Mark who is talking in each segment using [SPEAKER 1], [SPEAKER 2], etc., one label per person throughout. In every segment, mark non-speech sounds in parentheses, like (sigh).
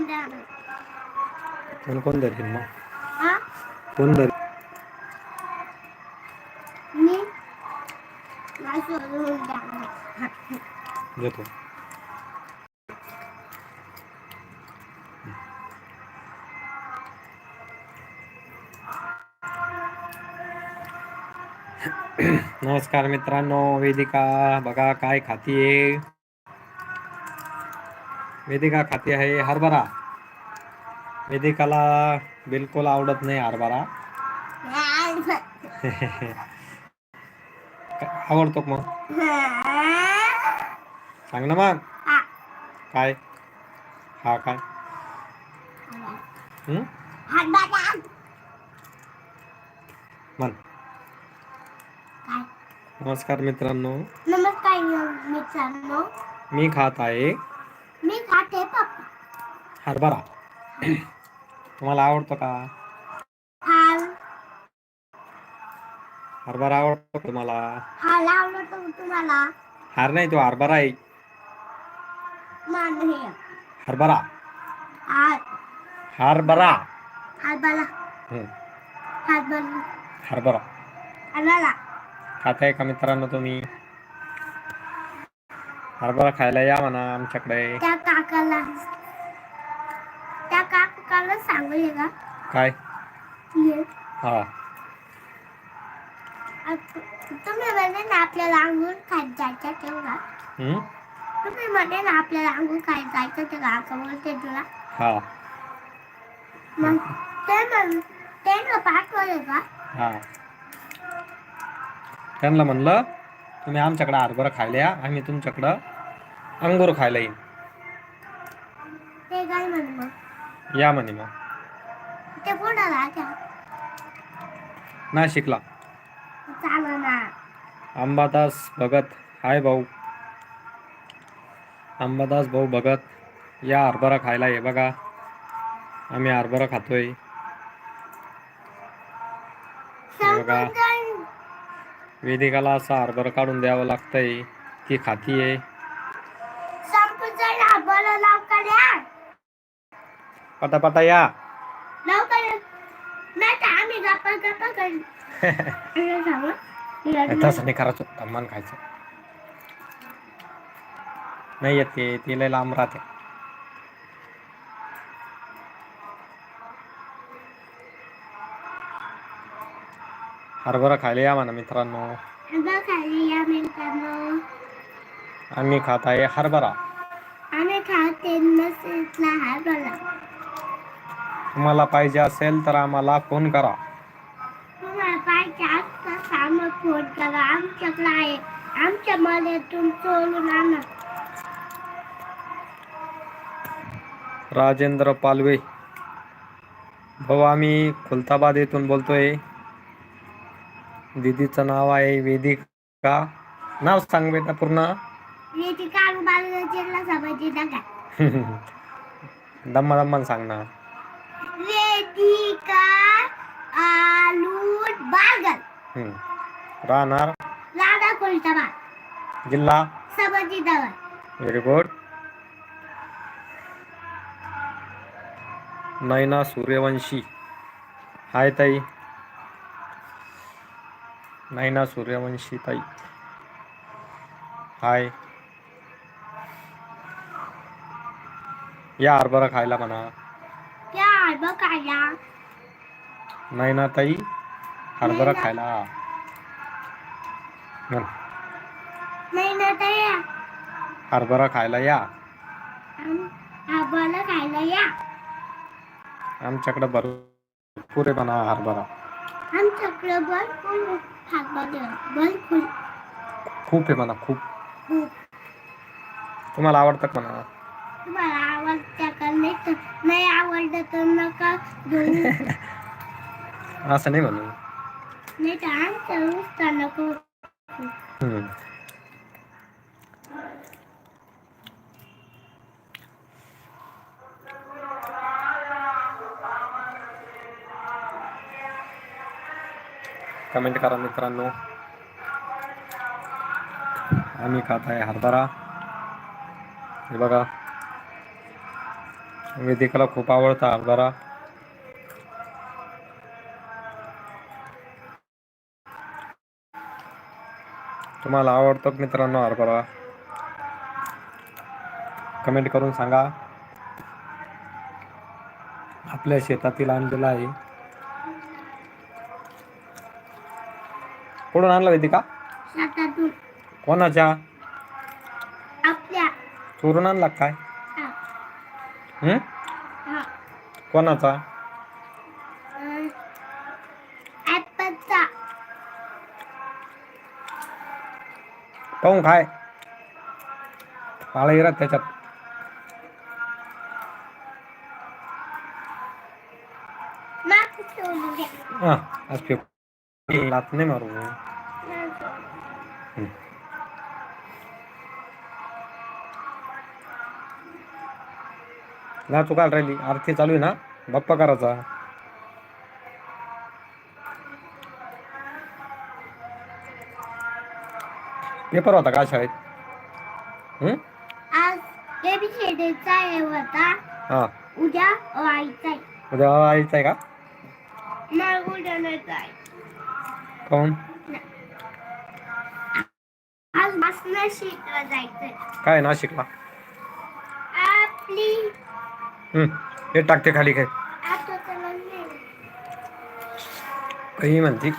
[SPEAKER 1] द्या ना.
[SPEAKER 2] कोण धरील मग? कोण धरील
[SPEAKER 1] मी? मला.
[SPEAKER 2] देतो नमस्कार मित्रांनो वेदिका बघा काय खातीये. वेदिका खाती आहे हरभरा. वेदिकाला बिलकुल आवडत नाही हरभरा. (laughs) आवडतो मग? सांग ना मग. काय? हा काय?
[SPEAKER 1] काय?
[SPEAKER 2] नमस्कार मित्रांनो.
[SPEAKER 1] नमस्कार मित्रांनो.
[SPEAKER 2] मी खात आहे
[SPEAKER 1] मी खाते पप्पा.
[SPEAKER 2] हरभरा तुम्हाला आवडतो का?
[SPEAKER 1] हाल
[SPEAKER 2] हरभरा आवडतो का तुम्हाला?
[SPEAKER 1] हाल आवडतो तुम्हाला?
[SPEAKER 2] हार नाही तो हरभरा आहे.
[SPEAKER 1] हे
[SPEAKER 2] हरभरा
[SPEAKER 1] हाल
[SPEAKER 2] हरभरा
[SPEAKER 1] हरभरा
[SPEAKER 2] हं,
[SPEAKER 1] हरभरा
[SPEAKER 2] हरभरा
[SPEAKER 1] हरभरा
[SPEAKER 2] खाताय का मित्रांनो तुम्ही? हरभरा खायला या म्हणा आमच्याकडे.
[SPEAKER 1] त्या काकाला. त्या काकाला सांगू का?
[SPEAKER 2] काय?
[SPEAKER 1] ये.
[SPEAKER 2] हा.
[SPEAKER 1] तुम्ही म्हणे ना आपल्याला अंगूर खात जायचं तेव्हा.
[SPEAKER 2] हं?
[SPEAKER 1] तुम्ही म्हणे ना आपल्याला अंगूर खायला जायचं ते काका बोलते तुला.
[SPEAKER 2] हा.
[SPEAKER 1] मग ते म्हण ते ना पाठवले का?
[SPEAKER 2] हा. त्यांना म्हणलं तुम्ही आमच्याकडं हरभरा खायला या. आम्ही तुमच्याकडं अंगूर खायला येईन.
[SPEAKER 1] ते काय म्हण मग.
[SPEAKER 2] या म्हणे मग.
[SPEAKER 1] ते कोणाला त्या?
[SPEAKER 2] नाशिकला.
[SPEAKER 1] चालू ना.
[SPEAKER 2] अंबादास भगत. हाय भाऊ. अंबादास भाऊ भगत. या हरभरा खायला ये बघा. आम्ही हरभरा खातोय बघा.
[SPEAKER 1] समुद्र
[SPEAKER 2] वेदिकाला असा हरभरा काढून द्यावं लागतंय ती
[SPEAKER 1] लवकर या.
[SPEAKER 2] पटापटा या. (laughs) तसं नाही करायचं. तम्मान खायचं. नाही येत ते ते लय लांब राहते. हरभरा खायला या म्हणा मित्रांनो.
[SPEAKER 1] या
[SPEAKER 2] आम्ही खात आहे हरभरा.
[SPEAKER 1] आम्ही खाते
[SPEAKER 2] तुम्हाला पाहिजे असेल तर आम्हाला फोन करा.
[SPEAKER 1] तुम्हाला पाहिजे असता सामोर फोन करा. आमच्याकडे आहे. आमच्या मल्यातून चोरून आणा.
[SPEAKER 2] राजेंद्र पालवे. भाऊ आम्ही खुलताबाद येथून बोलतोय. दीदीचं नाव आहे वेदिका. नाव सांग बेटा पूर्ण.
[SPEAKER 1] सभाची नका (laughs)
[SPEAKER 2] दम्मा दम्मा सांग ना.
[SPEAKER 1] वेदिका आलूट बागल
[SPEAKER 2] हम्म. राहणार?
[SPEAKER 1] लाडा
[SPEAKER 2] जिल्हा?
[SPEAKER 1] दवा
[SPEAKER 2] very good Naina Suryavanshi. Hi ताई. नैना सूर्यवंशी ताई. हाय. या हरभरा खायला म्हणा.
[SPEAKER 1] काढला
[SPEAKER 2] नैना ताई हरभरा. खायला.
[SPEAKER 1] नाही ना
[SPEAKER 2] हरभरा खायला या.
[SPEAKER 1] आबाला खायला या.
[SPEAKER 2] आमच्याकडे भरपूर आहे म्हणा हरभरा.
[SPEAKER 1] आमच्याकडं भरपूर
[SPEAKER 2] खूप आहे म्हणा खूप. तुम्हाला आवडतं का म्हणा
[SPEAKER 1] तुम्हाला आवडत्या का नाही आवडलं तर नका (laughs)
[SPEAKER 2] असं नाही म्हणू.
[SPEAKER 1] नाही तर आमचं नुसतं नको.
[SPEAKER 2] कमेंट करा मित्रांनो. आम्ही खात आहे हरभरा. हे बघा. वेदिकाला खूप आवडता हरभरा. तुम्हाला आवडतो मित्रांनो हरभरा? कमेंट करून सांगा. आपल्या शेतातील आणलेला आहे. कुठून आणला वेदिका
[SPEAKER 1] शेतातून.
[SPEAKER 2] कोणाच्या?
[SPEAKER 1] आपल्या.
[SPEAKER 2] चोरून आणला का काय?
[SPEAKER 1] हा? हा,
[SPEAKER 2] कोणाचा?
[SPEAKER 1] अं, ॲपलचा
[SPEAKER 2] पाहून खाय. पाळा येतात त्याच्यात.
[SPEAKER 1] माग
[SPEAKER 2] हा आज पेपर लात नाही मारू ना चुकाल राहिली. आरती चालू आहे ना? बाप्पा करायचा. पेपर होता का शाळेत?
[SPEAKER 1] हे
[SPEAKER 2] हा.
[SPEAKER 1] उद्या व्हायचा आहे.
[SPEAKER 2] उद्या आईचा आहे का?
[SPEAKER 1] उद्या नाही जाय
[SPEAKER 2] काऊन
[SPEAKER 1] आज बसणं शिकला जायचंय
[SPEAKER 2] काय नाशिकला
[SPEAKER 1] आपली
[SPEAKER 2] हम्म हे टाकते खाली काय
[SPEAKER 1] आता तर नाही
[SPEAKER 2] काही म्हणती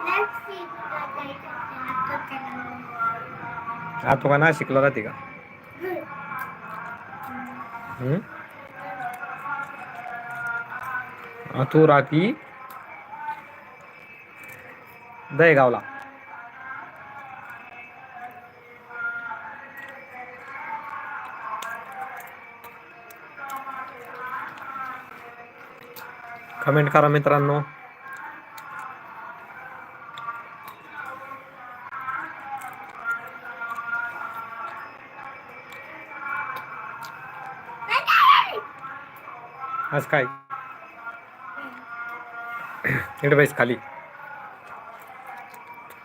[SPEAKER 1] Let's see कुठं जायचं ते आता त्याला नाही.
[SPEAKER 2] हा तू का नाशिकला राहते का हम्म? हा, तू राहती दहेगावला कमेंट करा मित्रांनो. आज काय? इकडे खाली.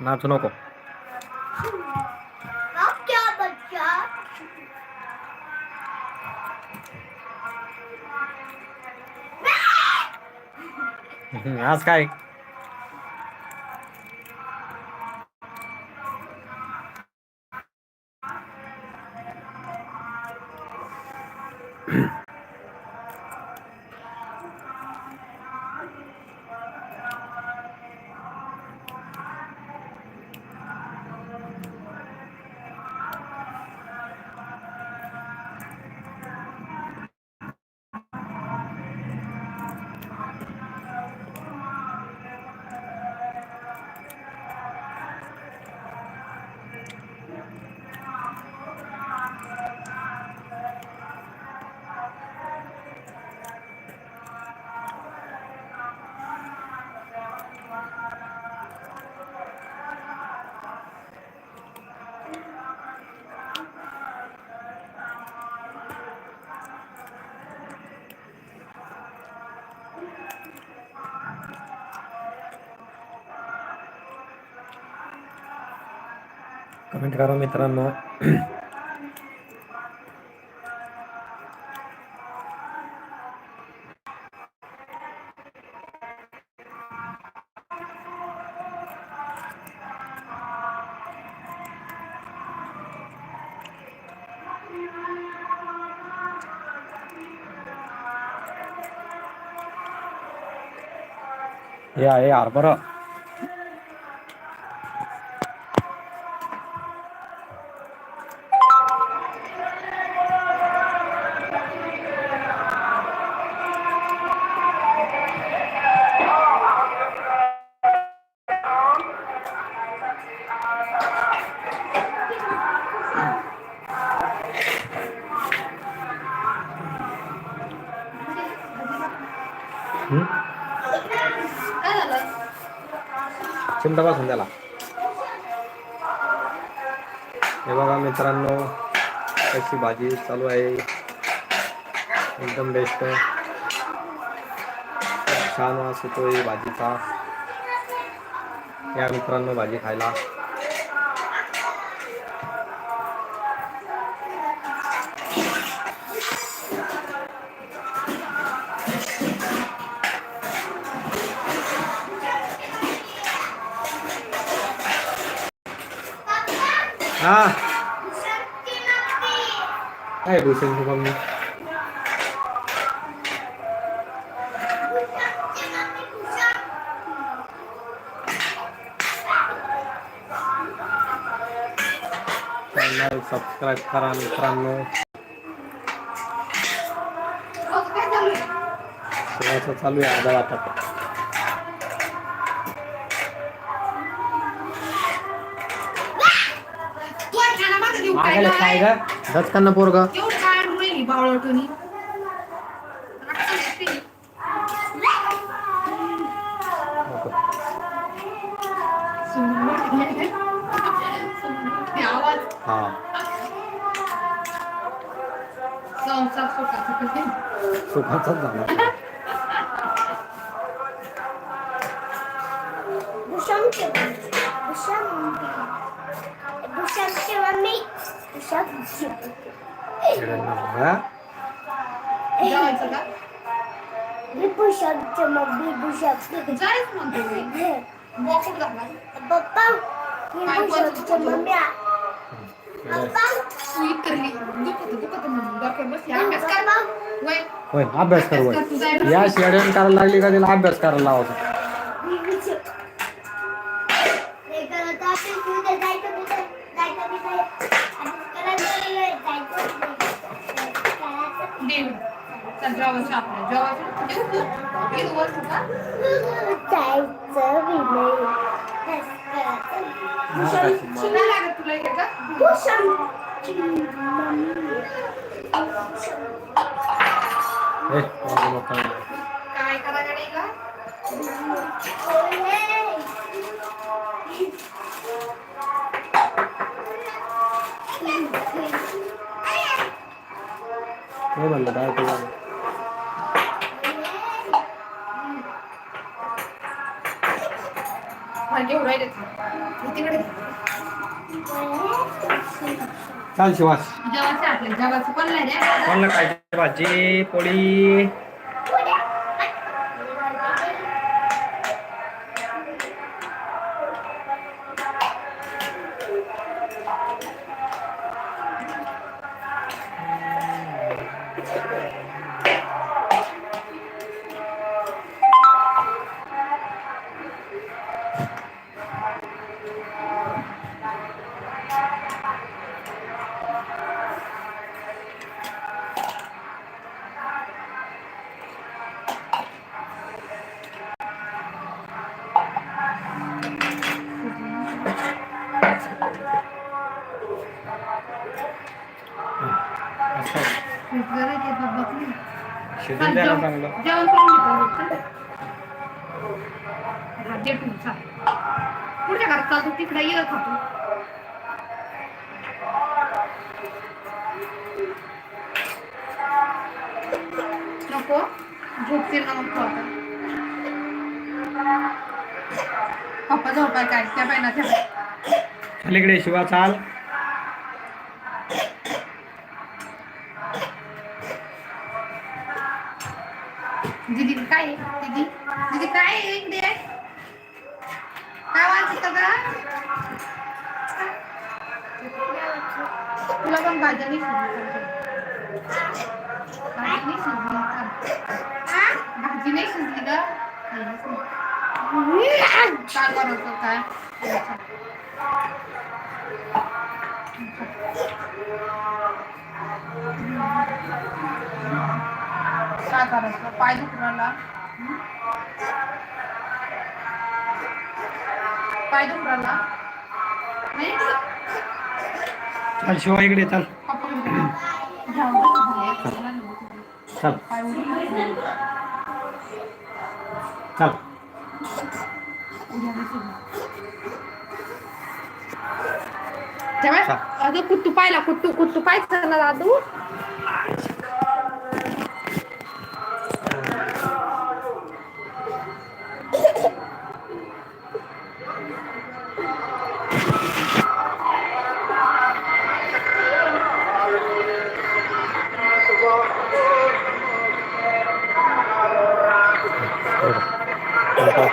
[SPEAKER 2] नाचू नको. आज काय? कमेंट करा मित्रांनो हे आहे हरभरा चिमटा बसून त्याला हे बघा मित्रांनो कशी भाजी चालू आहे. एकदम बेस्ट छान वास येतोय भाजीचा. या मित्रांनो भाजी खायला. हा
[SPEAKER 1] शक्ती नव्हती.
[SPEAKER 2] काय भूषणची मम्मी
[SPEAKER 1] शक्ती नव्हती, भूषण.
[SPEAKER 2] चॅनल सबस्क्राईब करा मित्रांनो
[SPEAKER 1] काय चालू आहे?
[SPEAKER 2] थोडंसं चालू
[SPEAKER 3] आवाज
[SPEAKER 2] हा
[SPEAKER 3] संसार सुखाचा कधी
[SPEAKER 2] सुखाचाच झाला.
[SPEAKER 1] भूषणची भूषण
[SPEAKER 3] कर तू
[SPEAKER 2] होय.
[SPEAKER 3] जायला
[SPEAKER 2] या शेड्यान करायला लागली का तिला अभ्यास करायला
[SPEAKER 3] लावतो चल जेवायचं आपलं जेवायचं देऊ तू इथं वरती का
[SPEAKER 1] जायचं बी नाही. बस करायचं. भूषणची
[SPEAKER 3] नाही लागत तुला इकडे का
[SPEAKER 1] भूषणची मम्मी.
[SPEAKER 3] मला घेऊन राहिले तिकडे
[SPEAKER 2] चाल शिवास.
[SPEAKER 3] जेवायचं आपल्या जेवायचं
[SPEAKER 2] कोणला काय भाजी पोळी. शिजून द्या ना चांगलं
[SPEAKER 3] जेवण करून घेतो पुढच्या घरात चालतो तिकडे ये खातो नको झोपतील ना मग आता पप्पा झोपाय काय त्या.
[SPEAKER 2] चाल इकडे शिवा चाल
[SPEAKER 3] दीदी काय आहे इकडे काय वाजत का तुला पण भाज्या नाही शिजली भाजी नाही पाय दुखराला. नाही.
[SPEAKER 2] चाल शिवा इकडे चाल. चाल.
[SPEAKER 3] अगं कुट्टू पाहिला कुट्टू कुट्टू पाहिजे ना दादू?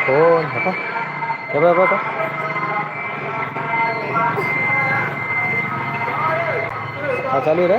[SPEAKER 2] फोन होता हे बघ बघ. हा चालू रे.